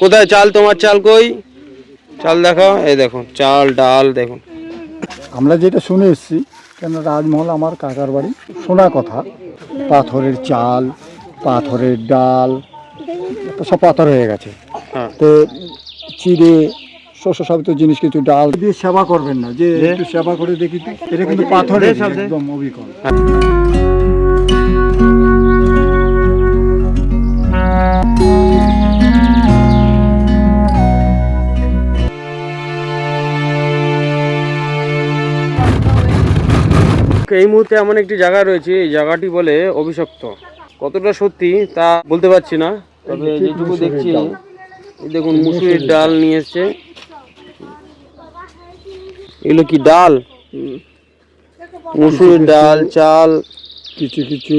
কোথায় চাল? তোমার চাল কই? চাল দেখাও। এই দেখুন চাল ডাল দেখুন। আমরা যেটা শুনে এসেছি কেন রাজমহল আমার কাকার বাড়ি শোনা কথা। পাথরের চাল পাথরের ডাল তো সব পাথর হয়ে গেছে। হ্যাঁ। তো চিড়ে শস্য সাবিত জিনিস কিছু ডাল দিয়ে সেবা করবেন না। যে একটু সেবা করে দেখি এটা কিন্তু পাথরের একদম অবিকল। এই মুহূর্তে এমন একটি জায়গা রয়েছে এই জায়গাটি বলে অভিশপ্ত। কতটা সত্যি তা বলতে পারছি না তবে যেটুকু দেখছি দেখুন মুসুরির ডাল নিয়ে এসছে। এগুলো কি ডাল? মুসুরির ডাল চাল। কিছু কিছু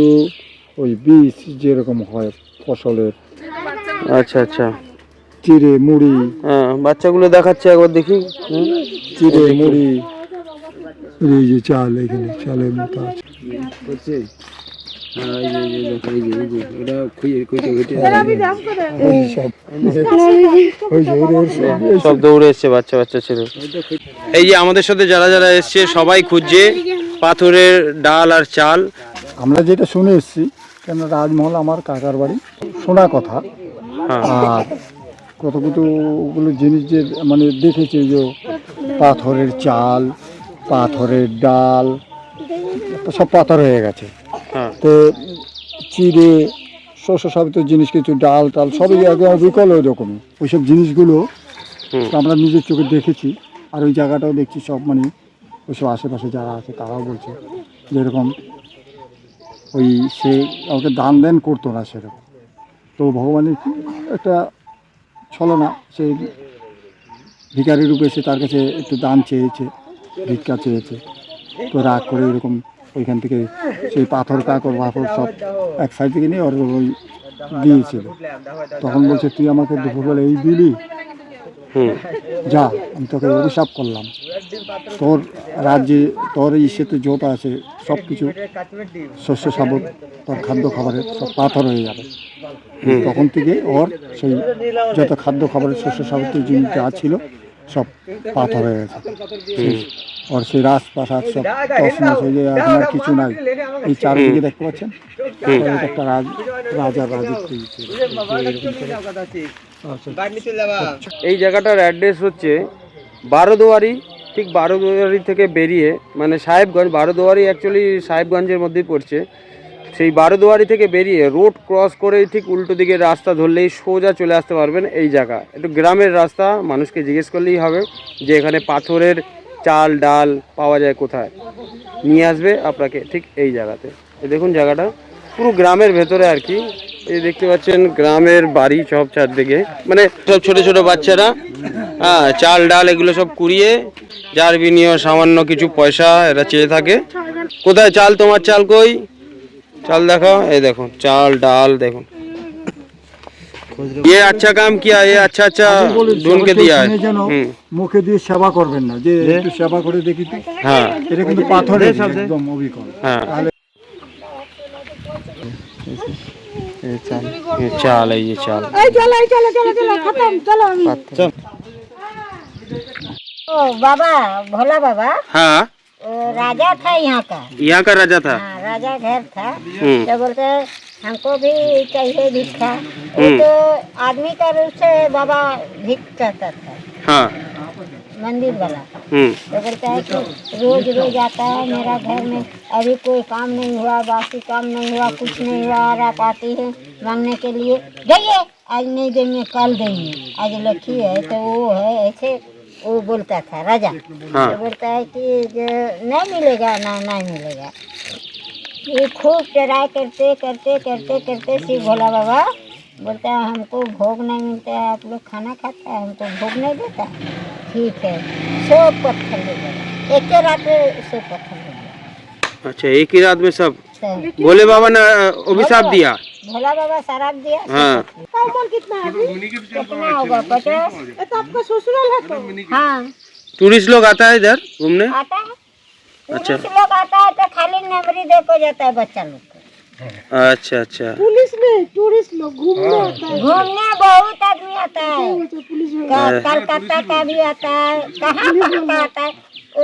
ওই বীজ যেরকম হয় ফসলের। আচ্ছা আচ্ছা। চিড়ে মুড়ি। হ্যাঁ বাচ্চাগুলো দেখাচ্ছে একবার দেখি। চিড়ে মুড়ি। এই যে চাল এখানে চালের মতো আছে হ্যাঁ, সব ওই যে ওর- ওর সব সব দৌড়ে এসছে বাচ্চা বাচ্চা ছেলে এই যে আমাদের সাথে যারা যারা এসছে সবাই খুঁজছে পাথরের ডাল আর চাল আমরা যেটা শুনে এসছি কেন রাজমহল আমার কাকার বাড়ি শোনা কথা হ্যাঁ আর কত কতগুলো জিনিস যে মানে দেখেছে যে পাথরের চাল পাথরের ডাল তো সব পাথর হয়ে গেছে। হ্যাঁ। তো চিড়ে শস্য সাবিত জিনিস কিছু ডাল টাল সবই একদম বিকল ওই রকমই ওইসব জিনিসগুলো তো আমরা নিজের চোখে দেখেছি আর ওই জায়গাটাও দেখছি সব মানে ওইসব আশেপাশে যারা আছে তারাও বলছে যেরকম ওই সে আমাকে দান দেন করতো না সেরকম। তো ভগবানের একটা ছলনা সে ভিকারি রূপে সে তার কাছে একটু দান চেয়েছে। ভিক্ষা চেয়েছে। তো রাগ করে এরকম ওইখান থেকে সেই পাথর কাকর পাথর সব এক সাইড থেকে নিয়ে ওর ওই দিয়েছিল। তখন বলছে তুই আমাকে দুপুরবেলা এই দিলি? যা আমি তোকে অভিশাপ করলাম। তোর রাজ্যে তোর ইসেতে যত আছে সব কিছু শস্য শাবক তোর খাদ্য খাবারের সব পাথর হয়ে যাবে। তখন থেকে ওর সেই যত খাদ্য খাবারের শস্য সাবতের জিনিস যা ছিল সব পাথর হয়ে গেছে। ওর সেই রাজপ্রাসাদ সব তসমস হয়ে যায় আর কিছু নাই এই চারদিকে দেখতে পাচ্ছেন একটা রাজ। এই জায়গাটার অ্যাড্রেস হচ্ছে বারোদুয়ারি ঠিক বারোদুয়ারি থেকে বেরিয়ে মানে সাহেবগঞ্জ বারোদুয়ারি অ্যাকচুয়ালি সাহেবগঞ্জের মধ্যেই পড়ছে। সেই বারোদুয়ারি থেকে বেরিয়ে রোড ক্রস করে ঠিক উল্টো দিকে রাস্তা ধরলেই সোজা চলে আসতে পারবেন এই জায়গা। একটু গ্রামের রাস্তা মানুষকে জিজ্ঞেস করলেই হবে যে এখানে পাথরের চাল, ডাল পাওয়া যায় কোথায়? নিয়ে আসবে আপনাকে ঠিক এই জায়গাতে। দেখুন জায়গাটা। পুরো গ্রামের ভেতরে আর কি। এই দেখতে পাচ্ছেন গ্রামের বাড়ি সব চারদিকে। মানে সব ছোট ছোট বাচ্চারা হ্যাঁ চাল, ডাল এগুলো সব কুড়িয়ে যার বিনিয়োগ সামান্য কিছু পয়সা এরা চেয়ে থাকে। কোথায় চাল? তোমার চাল কই? চাল দেখাও। এই দেখুন, চাল, ডাল দেখুন। ये अच्छा काम किया ये अच्छा अच्छा বলে ढूंढ के জগতের दिया है দিনে যেন হুম, মুখে দিয়ে সেবা করবেন না যে একটু সেবা করে দেখি তো হ্যাঁ এটা কিন্তু পাথরের একদম অবিকল হ্যাঁ তাহলে ये चाल है ये चाल এই চলো এই চলো চলো চলো খতম চলো আমি ओ बाबा भोला बाबा हाँ वो राजा था यहाँ का यहाँ का राजा था हाँ राजा घर था हम्म तो बोलते हमको भी चाहिए भिक्षा। हम्म। तो आदमी का रूप से बाबा भिक करता था। हाँ। मंदिर वाला। हम्म। तो बोलता है कि रोज रोज आता है मेरा घर में। अभी कोई काम नहीं हुआ बाकी काम नहीं हुआ कुछ नहीं हुआ और आप आती है मांगने के लिए। जाइए आज नहीं देंगे कल देंगे। आज लक्ष्मी है तो वो है ऐसे वो बोलता था राजा। हाँ। तो बोलता है कि नहीं मिलेगा ना नहीं मिलेगा। ये खूब ट्राई करते करते करते करते शिव भोला बाबा बोलता है हमको भोग नहीं मिलता है आप लोग खाना खाता है हमको भोग नहीं देता ठीक है सौ पत्थर ले गया एक रात में सौ पत्थर ले गया अच्छा एक ही रात में सब? तो भोले बाबा ने अभिशाप दिया? भोला बाबा शराब दिया। हाँ। कितना कितना होगा पचास? तो आपका ससुराल है तो। हाँ। टूरिस्ट लोग आता है इधर घूमने? आता है। अच्छा। पुरुष लोग आता है तो खाली नमरी दे को जाता है बच्चा लोग को अच्छा अच्छा पुलिस नहीं टूरिस्ट लोग घूमने आता है घूमने बहुत आदमी आता है अच्छा, पुलिस वाले। क- कलकत्ता का भी आता है कहाँ कहाँ का आता है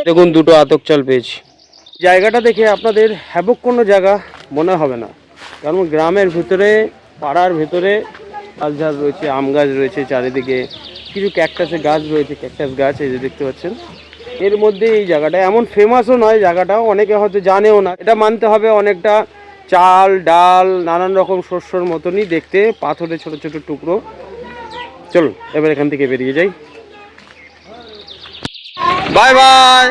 দেখুন দুটো আতক চাল পেয়েছি জায়গাটা দেখে আপনাদের হ্যাবক কোনো জায়গা মনে হবে না কারণ গ্রামের ভিতরে পাড়ার ভিতরে আলঝাড় রয়েছে আম গাছ রয়েছে চারিদিকে কিছু ক্যাকটাসের গাছ রয়েছে ক্যাকটাস গাছ এই যে দেখতে পাচ্ছেন এর মধ্যে এই জায়গাটা, এমন ফেমাসও নয় জায়গাটাও অনেকে হয়তো জানেও না। এটা মানতে হবে অনেকটা চাল, ডাল, নানান রকম শস্যর মতনই দেখতে, পাথরের ছোট ছোট টুকরো। চলো এবার এখান থেকে বেরিয়ে যাই। Bye bye